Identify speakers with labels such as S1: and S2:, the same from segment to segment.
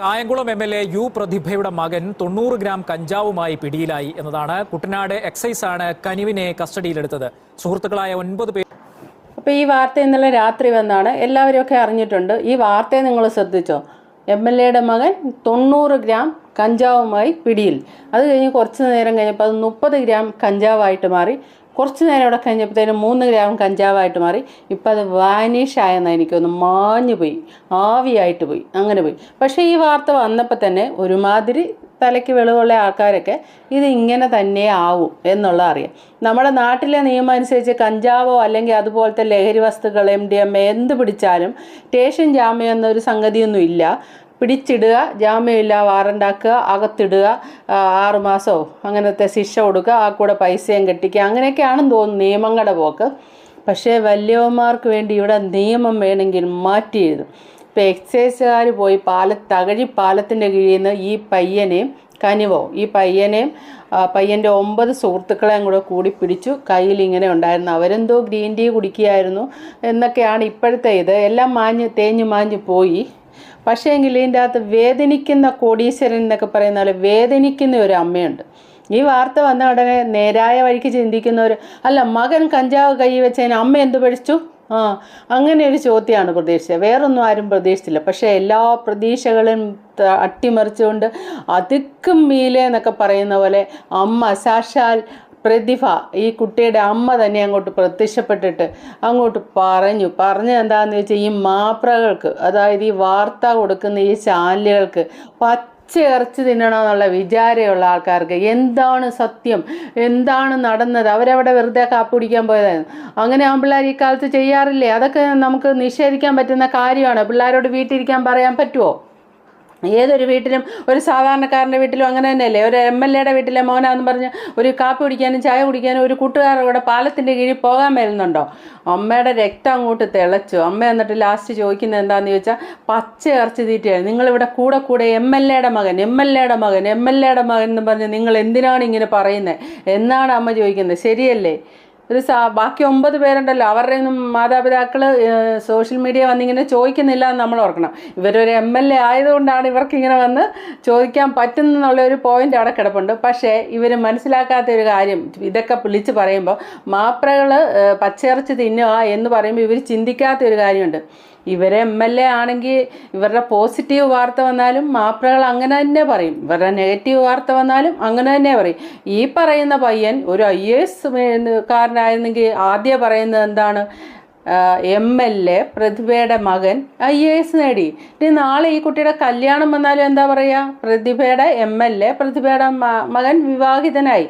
S1: Kayamkulam M L A U പ്രതിഭയുടെ മകൻ തൊണ്ണൂറ് gram കഞ്ചാവുമായി പിടിയിലായി എന്നതാണ് കുട്ടനാട് എക്സൈസ് ആണ് കനിവിനെ കസ്റ്റഡിയിലെടുത്തത്. സുഹൃത്തുക്കളായ ഒൻപത് പേർ
S2: അപ്പോൾ ഈ വാർത്ത ഇന്നലെ രാത്രി വന്നാണ്. എല്ലാവരും ഒക്കെ അറിഞ്ഞിട്ടുണ്ട്. ഈ വാർത്തയെ നിങ്ങൾ ശ്രദ്ധിച്ചോ? എം എൽ എയുടെ മകൻ തൊണ്ണൂറ് ഗ്രാം കഞ്ചാവുമായി പിടിയിൽ. അത് കഴിഞ്ഞ് കുറച്ച് നേരം കഴിഞ്ഞപ്പോൾ അത് മുപ്പത് ഗ്രാം കഞ്ചാവായിട്ട് മാറി. കുറച്ച് നേരം ഇവിടെ കഴിഞ്ഞപ്പോഴത്തേനും മൂന്ന് ഗ്രാം കഞ്ചാവായിട്ട് മാറി. ഇപ്പം അത് വാനിഷ് ആയെന്ന് എനിക്കൊന്ന് മാഞ്ഞു പോയി. ആവിയായിട്ട് പോയി. അങ്ങനെ പോയി. പക്ഷേ ഈ വാർത്ത വന്നപ്പോൾ തന്നെ ഒരുമാതിരി തലയ്ക്ക് വെളിവുള്ള ആൾക്കാരൊക്കെ ഇത് ഇങ്ങനെ തന്നെ ആവും എന്നുള്ളത് അറിയാം. നമ്മുടെ നാട്ടിലെ നിയമം അനുസരിച്ച് കഞ്ചാവോ അല്ലെങ്കിൽ അതുപോലത്തെ ലഹരി വസ്തുക്കൾ എം ഡി എം എ എന്ത് പിടിച്ചാലും സ്റ്റേഷൻ ജാമ്യം എന്നൊരു സംഗതിയൊന്നും ഇല്ല. പിടിച്ചിടുക ജാമ്യമില്ല വാറണ്ടാക്കുക അകത്തിടുക ആറുമാസമോ ആറ് മാസമോ അങ്ങനത്തെ ശിക്ഷ കൊടുക്കുക ആ കൂടെ പൈസയും കെട്ടിക്കുക അങ്ങനെയൊക്കെയാണെന്ന് തോന്നുന്നു നിയമങ്ങളുടെ പോക്ക്. പക്ഷേ വലിയവന്മാർക്ക് വേണ്ടി ഇവിടെ നിയമം വേണമെങ്കിൽ മാറ്റി എഴുതും ഇപ്പോൾ എക്സൈസുകാർ പോയി പാല തകഴി പാലത്തിന്റെ കീഴിൽ നിന്ന് ഈ പയ്യനെയും കനിവോ ഈ പയ്യനെയും പയ്യന്റെ ഒമ്പത് സുഹൃത്തുക്കളെയും കൂടെ കൂടി പിടിച്ചു. കയ്യിൽ ഇങ്ങനെ ഉണ്ടായിരുന്നു. അവരെന്തോ ഗ്രീൻ ടീ കുടിക്കുകയായിരുന്നു എന്നൊക്കെയാണ് ഇപ്പോഴത്തെ ഇത്. എല്ലാം മാഞ്ഞ് തേഞ്ഞ് മാഞ്ഞ് പോയി. പക്ഷേ എങ്കിൽ ഇതിന്റെ അകത്ത് വേദനിക്കുന്ന കോടീശ്വരൻ എന്നൊക്കെ പറയുന്ന പോലെ വേദനിക്കുന്ന ഒരു അമ്മയുണ്ട്. ഈ വാർത്ത വന്ന ഉടനെ നേരായ വഴിക്ക് ചിന്തിക്കുന്നവർ അല്ല മകൻ കഞ്ചാവ് കൈ വെച്ചതിന് അമ്മ എന്ത് പഠിച്ചു? ആ അങ്ങനെ ഒരു ചോദ്യമാണ് പ്രതീക്ഷിച്ചത്. വേറൊന്നും ആരും പ്രതീക്ഷിച്ചില്ല. പക്ഷേ എല്ലാ പ്രതീക്ഷകളും അട്ടിമറിച്ചുകൊണ്ട് അതിക്കും മീലെ എന്നൊക്കെ പറയുന്ന പോലെ അമ്മ സാക്ഷാൽ പ്രതിഭ ഈ കുട്ടിയുടെ അമ്മ തന്നെ അങ്ങോട്ട് പ്രത്യക്ഷപ്പെട്ടിട്ട് അങ്ങോട്ട് പറഞ്ഞു. പറഞ്ഞത് എന്താണെന്ന് വെച്ചാൽ ഈ മാപ്രകൾക്ക് അതായത് ഈ വാർത്ത കൊടുക്കുന്ന ഈ ചാനലുകൾക്ക് പച്ച ഇറച്ചി തിന്നണമെന്നുള്ള വിചാരമുള്ള ആൾക്കാർക്ക് എന്താണ് സത്യം? എന്താണ് നടന്നത്? അവരവിടെ വെറുതെ കാപ്പുടിക്കാൻ പോയതായിരുന്നു. അങ്ങനെ ആമ്പിള്ളേർ ഈ കാലത്ത് ചെയ്യാറില്ലേ? അതൊക്കെ നമുക്ക് നിഷേധിക്കാൻ പറ്റുന്ന കാര്യമാണ്. പിള്ളേരോട് വീട്ടിലിരിക്കാൻ പറയാൻ പറ്റുമോ ഏതൊരു വീട്ടിലും ഒരു സാധാരണക്കാരന്റെ വീട്ടിലും അങ്ങനെ തന്നെയല്ലേ? ഒരു എം എൽ എയുടെ വീട്ടിലെ മോനാന്ന് പറഞ്ഞ് ഒരു കാപ്പി കുടിക്കാനും ചായ കുടിക്കാനും ഒരു കൂട്ടുകാരുടെ കൂടെ പാലത്തിന്റെ കീഴിൽ പോകാൻ മേലുന്നുണ്ടോ? അമ്മയുടെ രക്തം അങ്ങോട്ട് തിളച്ചു. അമ്മ എന്നിട്ട് ലാസ്റ്റ് ചോദിക്കുന്നത് എന്താണെന്ന് ചോദിച്ചാൽ പച്ച ഇറച്ചി തീറ്റയാണ്. നിങ്ങളിവിടെ കൂടെ കൂടെ എം എൽ എയുടെ മകൻ എം എൽ എയുടെ മകൻ എം എൽ എയുടെ മകൻ എന്ന് പറഞ്ഞ് നിങ്ങൾ എന്തിനാണ് ഇങ്ങനെ പറയുന്നത് എന്നാണ് അമ്മ ചോദിക്കുന്നത്. ശരിയല്ലേ? ഒരു ബാക്കി ഒമ്പത് പേരുണ്ടല്ലോ. അവരുടെ ഒന്നും മാതാപിതാക്കൾ സോഷ്യൽ മീഡിയ വന്നിങ്ങനെ ചോദിക്കുന്നില്ല എന്ന് നമ്മൾ ഓർക്കണം. ഇവരൊരു എം എൽ എ ആയതുകൊണ്ടാണ് ഇവർക്കിങ്ങനെ വന്ന് ചോദിക്കാൻ പറ്റുന്നുള്ള ഒരു പോയിന്റ് അവിടെ കിടപ്പുണ്ട്. പക്ഷേ ഇവർ മനസ്സിലാക്കാത്ത ഒരു കാര്യം ഇതൊക്കെ വിളിച്ച് പറയുമ്പോൾ മാപ്രകൾ പച്ചയിറച്ചി തിന്നുക എന്ന് പറയുമ്പോൾ ഇവർ ചിന്തിക്കാത്ത ഒരു കാര്യമുണ്ട്. ഇവരെ എം എൽ എ ആണെങ്കിൽ ഇവരുടെ പോസിറ്റീവ് വാർത്ത വന്നാലും മാപ്പിളകൾ അങ്ങനെ തന്നെ പറയും. ഇവരുടെ നെഗറ്റീവ് വാർത്ത വന്നാലും അങ്ങനെ തന്നെ പറയും. ഈ പറയുന്ന പയ്യൻ ഒരു ഐ എസ് കാരനായിരുന്നെങ്കിൽ ആദ്യം പറയുന്നത് എന്താണ്? എം എൽ എ പ്രതിഭയുടെ മകൻ ഐ എ എസ് നേടി. ഇനി നാളെ ഈ കുട്ടിയുടെ കല്യാണം വന്നാലും എന്താ പറയുക പ്രതിഭയുടെ എം എൽ എ പ്രതിഭയുടെ മകൻ വിവാഹിതനായി.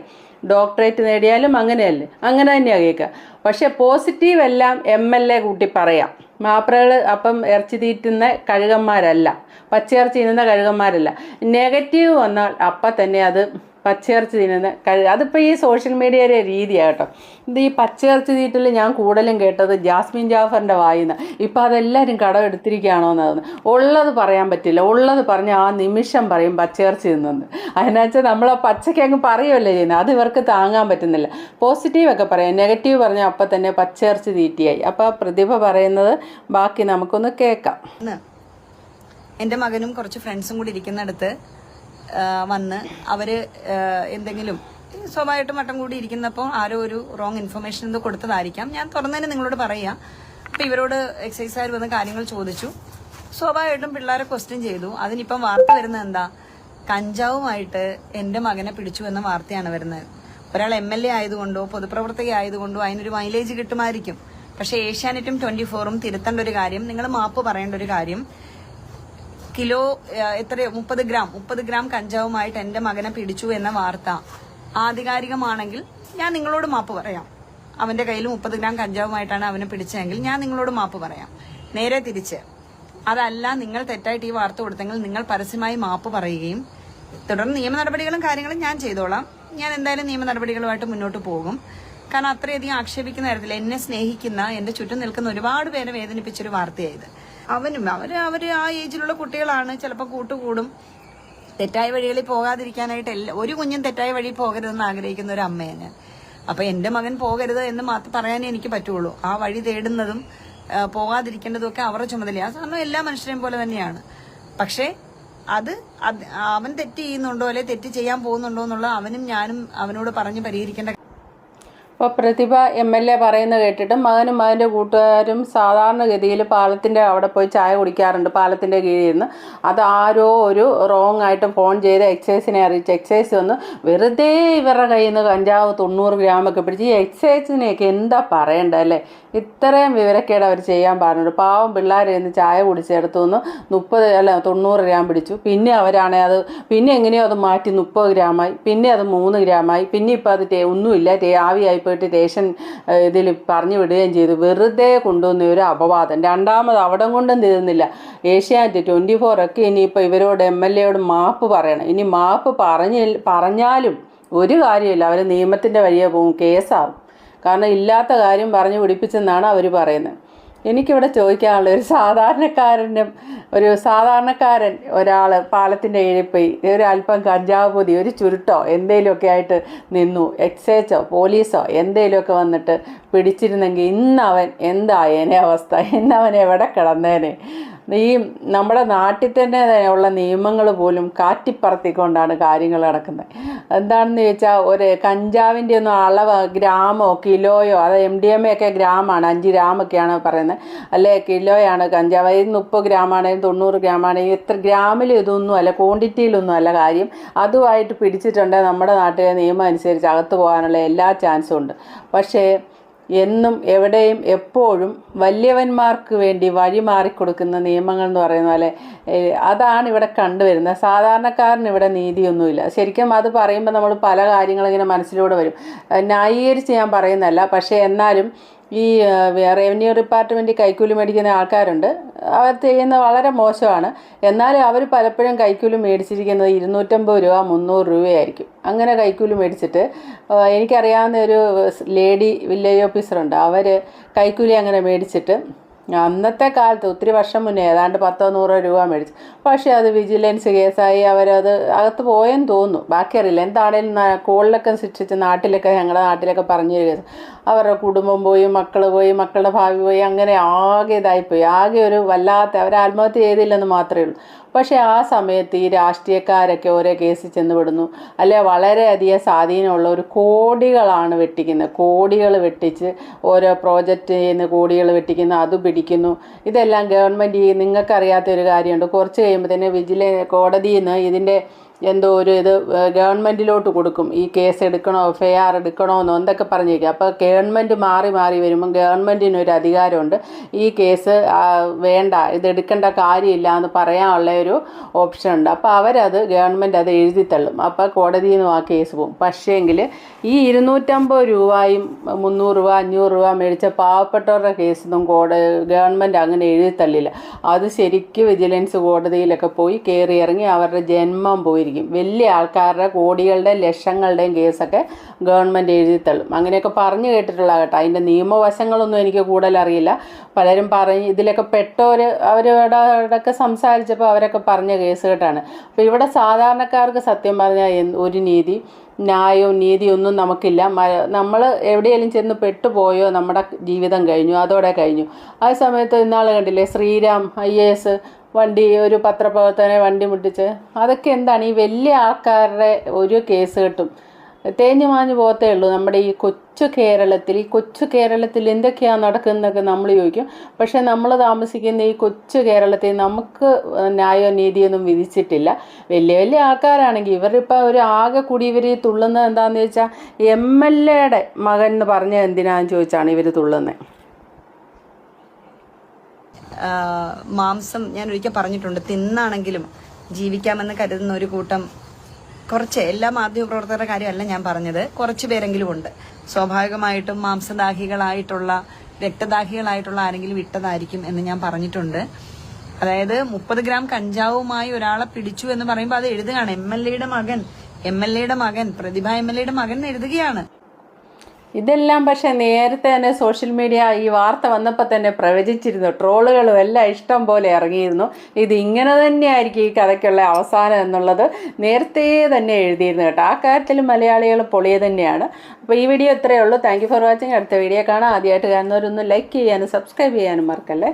S2: ഡോക്ടറേറ്റ് നേടിയാലും അങ്ങനെയല്ലേ? അങ്ങനെ തന്നെയാണ് കേൾക്കുക. പക്ഷെ പോസിറ്റീവ് എല്ലാം എം എൽ എ കൂട്ടി പറയാം. മാപ്രകൾ അപ്പം ഇറച്ചി തീറ്റുന്ന കഴുകന്മാരല്ല. പച്ചയിറച്ചി തിന്നുന്ന കഴുകന്മാരല്ല. നെഗറ്റീവ് വന്നാൽ അപ്പം തന്നെ അത് പച്ചയിറച്ചി തിന്നുന്ന കഴി അതിപ്പോൾ ഈ സോഷ്യൽ മീഡിയയുടെ രീതിയാണ് കേട്ടോ. ഇത് ഈ പച്ചയിറച്ചി തീറ്റൽ ഞാൻ കൂടുതലും കേട്ടത് ജാസ്മിൻ ജാഫറിന്റെ വായിന്ന്. ഇപ്പോൾ അതെല്ലാവരും കടം എടുത്തിരിക്കുകയാണോ എന്നതെന്ന് ഉള്ളത് പറയാൻ പറ്റില്ല. ഉള്ളത് പറഞ്ഞ് ആ നിമിഷം പറയും പച്ചയിറച്ചി തിന്നെന്ന്. അതിനാച്ചാൽ നമ്മൾ ആ പച്ചയ്ക്ക് അങ്ങ് പറയുമല്ലേ ചെയ്യുന്നത് അത് ഇവർക്ക് താങ്ങാൻ പറ്റുന്നില്ല. പോസിറ്റീവൊക്കെ പറയാം. നെഗറ്റീവ് പറഞ്ഞാൽ അപ്പം തന്നെ പച്ചയിറച്ചി തീറ്റിയായി. അപ്പോൾ പ്രതിഭ പറയുന്നത് ബാക്കി നമുക്കൊന്ന് കേൾക്കാം.
S3: എന്റെ മകനും കുറച്ച് ഫ്രണ്ട്സും കൂടി ഇരിക്കുന്നിടത്ത് വന്ന് അവർ എന്തെങ്കിലും സ്വാഭാവികമായിട്ടും വട്ടം കൂടി ഇരിക്കുന്നപ്പോൾ ആരോ ഒരു റോങ് ഇൻഫർമേഷൻ എന്ത് കൊടുത്തതായിരിക്കാം. ഞാൻ തുറന്നതിന് നിങ്ങളോട് പറയാം. അപ്പൊ ഇവരോട് എക്സൈസുകാർ വന്ന് കാര്യങ്ങൾ ചോദിച്ചു. സ്വാഭാവികമായിട്ടും പിള്ളേരെ ക്വസ്റ്റ്യൻ ചെയ്തു. അതിനിപ്പം വാർത്ത വരുന്നത് എന്താ? കഞ്ചാവുമായിട്ട് എന്റെ മകനെ പിടിച്ചു എന്ന വാർത്തയാണ് വരുന്നത്. ഒരാൾ എം എൽ എ ആയതുകൊണ്ടോ പൊതുപ്രവർത്തക ആയതുകൊണ്ടോ അതിനൊരു മൈലേജ് കിട്ടുമായിരിക്കും. പക്ഷേ ഏഷ്യാനെറ്റും ട്വന്റി ഫോറും തിരുത്തേണ്ട ഒരു കാര്യം നിങ്ങൾ മാപ്പ് പറയേണ്ട ഒരു കാര്യം കിലോ എത്ര മുപ്പത് ഗ്രാം. മുപ്പത് ഗ്രാം കഞ്ചാവുമായിട്ട് എന്റെ മകനെ പിടിച്ചു എന്ന വാർത്ത ആധികാരികമാണെങ്കിൽ ഞാൻ നിങ്ങളോട് മാപ്പ് പറയാം. അവന്റെ കയ്യിൽ മുപ്പത് ഗ്രാം കഞ്ചാവുമായിട്ടാണ് അവനെ പിടിച്ചതെങ്കിൽ ഞാൻ നിങ്ങളോട് മാപ്പ് പറയാം. നേരെ തിരിച്ച് അതല്ല നിങ്ങൾ തെറ്റായിട്ട് ഈ വാർത്ത കൊടുത്തെങ്കിൽ നിങ്ങൾ പരസ്യമായി മാപ്പ് പറയുകയും തുടർന്ന് നിയമ നടപടികളും കാര്യങ്ങളും ഞാൻ ചെയ്തോളാം. ഞാൻ എന്തായാലും നിയമ നടപടികളുമായിട്ട് മുന്നോട്ട് പോകും. കാരണം അത്രയധികം ആക്ഷേപിക്കുന്ന തരത്തിൽ എന്നെ സ്നേഹിക്കുന്ന എന്റെ ചുറ്റും നിൽക്കുന്ന ഒരുപാട് പേരെ വേദനിപ്പിച്ചൊരു വാർത്തയായത് അവനും അവർ അവർ ആ ഏജിലുള്ള കുട്ടികളാണ് ചിലപ്പോൾ കൂട്ടുകൂടും. തെറ്റായ വഴികളിൽ പോകാതിരിക്കാനായിട്ട് എല്ലാ ഒരു കുഞ്ഞും തെറ്റായ വഴി പോകരുതെന്ന് ആഗ്രഹിക്കുന്ന ഒരു അമ്മയാണ് അപ്പൊ എന്റെ മകൻ പോകരുത് എന്ന് മാത്രം പറയാനേ എനിക്ക് പറ്റുള്ളൂ. ആ വഴി തേടുന്നതും പോകാതിരിക്കേണ്ടതും ഒക്കെ അവരുടെ ചുമതലയാണ് കാരണം എല്ലാ മനുഷ്യരെയും പോലെ തന്നെയാണ്. പക്ഷേ അത് അവൻ തെറ്റ് ചെയ്യുന്നുണ്ടോ അല്ലെ തെറ്റ് ചെയ്യാൻ പോകുന്നുണ്ടോ എന്നുള്ള അവനും ഞാനും അവനോട് പറഞ്ഞ് പരിഹരിക്കേണ്ട
S2: അപ്പോൾ പ്രതിഭ എം എൽ എ പറയുന്നത് കേട്ടിട്ട് മകനും മകന്റെ കൂട്ടുകാരും സാധാരണഗതിയിൽ പാലത്തിന്റെ അവിടെ പോയി ചായ കുടിക്കാറുണ്ട് പാലത്തിന്റെ കീഴിൽ നിന്ന് അത് ആരോ ഒരു റോങ് ആയിട്ട് ഫോൺ ചെയ്ത് എക്സൈസിനെ അറിയിച്ച് എക്സൈസ് വന്ന് വെറുതെ ഇവരുടെ കയ്യിൽ നിന്ന് കഞ്ചാവ് തൊണ്ണൂറ് ഗ്രാമൊക്കെ പിടിച്ച് ഈ എക്സൈസിനെയൊക്കെ എന്താ പറയേണ്ടത് അല്ലേ ഇത്രയും വിവരക്കേട് അവർ ചെയ്യാൻ പാടുന്നുണ്ട് പാവം പിള്ളേർ ഇന്ന് ചായ കുടിച്ചെടുത്തു നിന്ന് മുപ്പത് അല്ല തൊണ്ണൂറ് ഗ്രാം പിടിച്ചു. പിന്നെ അവരാണെ അത് പിന്നെ എങ്ങനെയോ അത് മാറ്റി മുപ്പത് ഗ്രാമായി. പിന്നെ അത് മൂന്ന് ഗ്രാമായി. പിന്നെ ഇപ്പോൾ അത് ഒന്നുമില്ല. ആവിയായി പോയിട്ട് റേഷൻ ഇതിൽ പറഞ്ഞു വിടുകയും ചെയ്തു. വെറുതെ കൊണ്ടുവന്ന ഒരു അപവാദം. രണ്ടാമത് അവിടെ കൊണ്ടും തീർന്നില്ല ഏഷ്യാനെറ്റ് ട്വന്റി ഫോർ ഒക്കെ ഇനിയിപ്പോൾ ഇവരോട് എം എൽ എയോട് മാപ്പ് പറയണം. ഇനി മാപ്പ് പറഞ്ഞ പറഞ്ഞാലും ഒരു കാര്യമില്ല അവർ നിയമത്തിന്റെ വഴിയെ പോകും കേസാവും. കാരണം ഇല്ലാത്ത കാര്യം പറഞ്ഞു പിടിപ്പിച്ചെന്നാണ് അവർ പറയുന്നത്. എനിക്കിവിടെ ചോദിക്കാനുള്ള ഒരു സാധാരണക്കാരന്റെ ഒരു സാധാരണക്കാരൻ ഒരാൾ പാലത്തിന്റെ പോയി ഒരു അല്പം കഞ്ചാവ് പൊതി ഒരു ചുരുട്ടോ എന്തെങ്കിലുമൊക്കെ ആയിട്ട് നിന്നു എക്സൈസോ പോലീസോ എന്തെങ്കിലുമൊക്കെ വന്നിട്ട് പിടിച്ചിരുന്നെങ്കിൽ ഇന്നവൻ എന്തായേനെ അവസ്ഥ? ഇന്നവൻ എവിടെ കിടന്നേനെ? ഈ നമ്മുടെ നാട്ടിൽ തന്നെ ഉള്ള നിയമങ്ങൾ പോലും കാറ്റിപ്പറത്തിക്കൊണ്ടാണ് കാര്യങ്ങൾ നടക്കുന്നത്. എന്താണെന്ന് ചോദിച്ചാൽ ഒരു കഞ്ചാവിന്റെ ഒന്നും അളവ് ഗ്രാമോ കിലോയോ അത് എം ഡി എം എ ഒക്കെ ഗ്രാമാണ് അഞ്ച് ഗ്രാമൊക്കെയാണ് പറയുന്നത്. അല്ലേ കിലോയാണ് കഞ്ചാവ്. ഇത് മുപ്പത് ഗ്രാമാണെങ്കിലും തൊണ്ണൂറ് ഗ്രാമാണെങ്കിലും എത്ര ഗ്രാമിൽ ഇതൊന്നും അല്ല ക്വാണ്ടിറ്റിയിലൊന്നും അല്ല കാര്യം. അതുമായിട്ട് പിടിച്ചിട്ടുണ്ടെങ്കിൽ നമ്മുടെ നാട്ടിലെ നിയമം അനുസരിച്ച് അകത്ത് പോകാനുള്ള എല്ലാ ചാൻസും ഉണ്ട്. പക്ഷേ എന്നും എവിടെയും എപ്പോഴും വലിയവന്മാർക്ക് വേണ്ടി വഴി മാറിക്കൊടുക്കുന്ന നിയമങ്ങൾ എന്ന് പറയുന്ന പോലെ അതാണ് ഇവിടെ കണ്ടുവരുന്നത്. സാധാരണക്കാരന് ഇവിടെ നീതിയൊന്നുമില്ല. ശരിക്കും അത് പറയുമ്പോൾ നമ്മൾ പല കാര്യങ്ങളിങ്ങനെ മനസ്സിലൂടെ വരും. ന്യായീകരിച്ച് ഞാൻ പറയുന്നതല്ല. പക്ഷേ എന്നാലും ഈ റവന്യൂ ഡിപ്പാർട്ട്മെന്റ് കൈക്കൂലി മേടിക്കുന്ന ആൾക്കാരുണ്ട്. അവർ ചെയ്യുന്നത് വളരെ മോശമാണ്. എന്നാലും അവർ പലപ്പോഴും കൈക്കൂലി മേടിച്ചിരിക്കുന്നത് ഇരുന്നൂറ്റമ്പത് രൂപ മുന്നൂറ് രൂപയായിരിക്കും. അങ്ങനെ കൈക്കൂലി മേടിച്ചിട്ട് എനിക്കറിയാവുന്ന ഒരു ലേഡി വില്ലേജ് ഓഫീസറുണ്ട് അവർ കൈക്കൂലി അങ്ങനെ മേടിച്ചിട്ട് അന്നത്തെ കാലത്ത് ഒത്തിരി വർഷം മുന്നേ ഏതാണ്ട് പത്തോ നൂറോ രൂപ മേടിച്ചു. പക്ഷേ അത് വിജിലൻസ് കേസായി അവരത് അകത്ത് പോയെന്ന് തോന്നുന്നു. ബാക്കി അറിയില്ല. എന്താണേലും കോളിലൊക്കെ ശിക്ഷിച്ച് നാട്ടിലൊക്കെ ഞങ്ങളുടെ നാട്ടിലൊക്കെ പറഞ്ഞു തരിക അവരുടെ കുടുംബം പോയി മക്കൾ പോയി മക്കളുടെ ഭാവി പോയി അങ്ങനെ ആകെ ഇതായിപ്പോയി. ആകെ ഒരു വല്ലാത്ത അവർ ആത്മഹത്യ ചെയ്തില്ലെന്ന് മാത്രമേ ഉള്ളൂ. പക്ഷേ ആ സമയത്ത് ഈ രാഷ്ട്രീയക്കാരൊക്കെ ഓരോ കേസിൽ ചെന്ന് വിടുന്നു അല്ലെ വളരെയധികം സ്വാധീനമുള്ള ഒരു കോടികളാണ് വെട്ടിക്കുന്നത്. കോടികൾ വെട്ടിച്ച് ഓരോ പ്രോജക്റ്റ് ചെയ്യുന്ന കോടികൾ വെട്ടിക്കുന്നു അത് പിടിക്കുന്നു. ഇതെല്ലാം ഗവൺമെന്റ് നിങ്ങൾക്കറിയാത്ത ഒരു കാര്യമുണ്ട്. കുറച്ച് കഴിയുമ്പോൾ തന്നെ വിജില കോടതിയിൽ നിന്ന് ഇതിന്റെ എന്തോ ഒരു ഇത് ഗവൺമെന്റിലോട്ട് കൊടുക്കും. ഈ കേസ് എടുക്കണോ എഫ് ഐ ആർ എടുക്കണോ എന്നോ എന്തൊക്കെ പറഞ്ഞേക്കും അപ്പോൾ ഗവൺമെന്റ് മാറി മാറി വരുമ്പം ഗവൺമെന്റിന് ഒരു അധികാരമുണ്ട്. ഈ കേസ് വേണ്ട ഇത് എടുക്കേണ്ട കാര്യമില്ല എന്ന് പറയാനുള്ള ഒരു ഓപ്ഷൻ ഉണ്ട് അപ്പോൾ അവരത് ഗവൺമെന്റ് അത് എഴുതി തള്ളും. അപ്പോൾ കോടതിയിൽ നിന്നും ആ കേസ് പോകും. പക്ഷേങ്കിൽ ഈ ഇരുന്നൂറ്റമ്പത് രൂപയും മുന്നൂറ് രൂപ അഞ്ഞൂറ് രൂപ മേടിച്ച പാവപ്പെട്ടവരുടെ കേസൊന്നും കോട ഗവൺമെന്റ് അങ്ങനെ എഴുതി തള്ളില്ല. അത് ശരിക്കും വിജിലൻസ് കോടതിയിലൊക്കെ പോയി കയറി ഇറങ്ങി അവരുടെ ജന്മം പോയിരിക്കും വലിയ ആൾക്കാരുടെ കോടികളുടെയും ലക്ഷങ്ങളുടെയും കേസൊക്കെ ഗവൺമെന്റ് എഴുതി തള്ളും. അങ്ങനെയൊക്കെ പറഞ്ഞു കേട്ടിട്ടുള്ള കേട്ടോ. അതിന്റെ നിയമവശങ്ങളൊന്നും എനിക്ക് കൂടുതൽ അറിയില്ല. പലരും പറഞ്ഞ് ഇതിലൊക്കെ പെട്ടവർ അവരോടൊക്കെ സംസാരിച്ചപ്പോൾ അവരൊക്കെ പറഞ്ഞ കേസ് കേട്ടാണ്. അപ്പോൾ ഇവിടെ സാധാരണക്കാർക്ക് സത്യം പറഞ്ഞാൽ ഒരു നീതി ന്യായവും നീതിയും ഒന്നും നമുക്കില്ല നമ്മൾ എവിടെയെങ്കിലും ചെന്ന് പെട്ടുപോയോ നമ്മുടെ ജീവിതം കഴിഞ്ഞു അതോടെ കഴിഞ്ഞു. ആ സമയത്ത് ഇന്നാൾ കണ്ടില്ലേ ശ്രീരാം ഐ എ എസ് വണ്ടി ഒരു പത്രപ്രവർത്തകനെ വണ്ടി മുട്ടിച്ച്. അതൊക്കെ എന്താണ്? ഈ വലിയ ആൾക്കാരുടെ ഒരു കേസ് കെട്ടും. തേഞ്ഞു മാഞ്ഞു പോകത്തേ ഉള്ളൂ. നമ്മുടെ ഈ കൊച്ചു കേരളത്തിൽ ഈ കൊച്ചു കേരളത്തിൽ എന്തൊക്കെയാണ് നടക്കുന്നതൊക്കെ നമ്മൾ ചോദിക്കും. പക്ഷെ നമ്മൾ താമസിക്കുന്ന ഈ കൊച്ചു കേരളത്തിൽ നമുക്ക് ന്യായോ നീതിയൊന്നും വിധിച്ചിട്ടില്ല. വലിയ വലിയ ആൾക്കാരാണെങ്കിൽ ഇവരിപ്പോൾ ഒരു ആകെ കൂടി ഇവർ തുള്ളുന്നത് എന്താണെന്ന് ചോദിച്ചാൽ എം എൽ എയുടെ മകൻ എന്ന് പറഞ്ഞ എന്തിനാന്ന് ചോദിച്ചാണ് ഇവർ തുള്ളുന്നത്.
S3: മാംസം ഞാൻ ഒരിക്കൽ പറഞ്ഞിട്ടുണ്ട്. തിന്നാണെങ്കിലും ജീവിക്കാമെന്ന് കരുതുന്ന ഒരു കൂട്ടം കുറച്ച് എല്ലാ മാധ്യമപ്രവർത്തകരുടെ കാര്യമല്ല ഞാൻ പറഞ്ഞത്. കുറച്ച് പേരെങ്കിലും ഉണ്ട്. സ്വാഭാവികമായിട്ടും മാംസദാഹികളായിട്ടുള്ള രക്തദാഹികളായിട്ടുള്ള ആരെങ്കിലും വിട്ടതായിരിക്കും എന്ന് ഞാൻ പറഞ്ഞിട്ടുണ്ട്. അതായത് മുപ്പത് ഗ്രാം കഞ്ചാവുമായി ഒരാളെ പിടിച്ചു എന്ന് പറയുമ്പോൾ അത് എഴുതുകയാണ്. എം എൽ എയുടെ മകൻ എം എൽ എയുടെ മകൻ പ്രതിഭ എം എൽ എയുടെ മകൻ എഴുതുകയാണ്.
S2: ഇതെല്ലാം പക്ഷെ നേരത്തെ തന്നെ സോഷ്യൽ മീഡിയ ഈ വാർത്ത വന്നപ്പോൾ തന്നെ പ്രവചിച്ചിരുന്നു. ട്രോളുകളും എല്ലാം ഇഷ്ടം പോലെ ഇറങ്ങിയിരുന്നു. ഇത് ഇങ്ങനെ തന്നെയായിരിക്കും ഈ കഥയ്ക്കുള്ള അവസാനം എന്നുള്ളത് നേരത്തെ തന്നെ എഴുതിയിരുന്നു കേട്ടോ. ആ കാര്യത്തിൽ മലയാളികൾ പൊളിയ തന്നെയാണ്. അപ്പോൾ ഈ വീഡിയോ ഇത്രയേ ഉള്ളൂ. താങ്ക് ഫോർ വാച്ചിങ് അടുത്ത വീഡിയോ കാണാം. ആദ്യമായിട്ട് കാണുന്നവരൊന്ന് ലൈക്ക് ചെയ്യാനും സബ്സ്ക്രൈബ് ചെയ്യാനും മറക്കല്ലേ?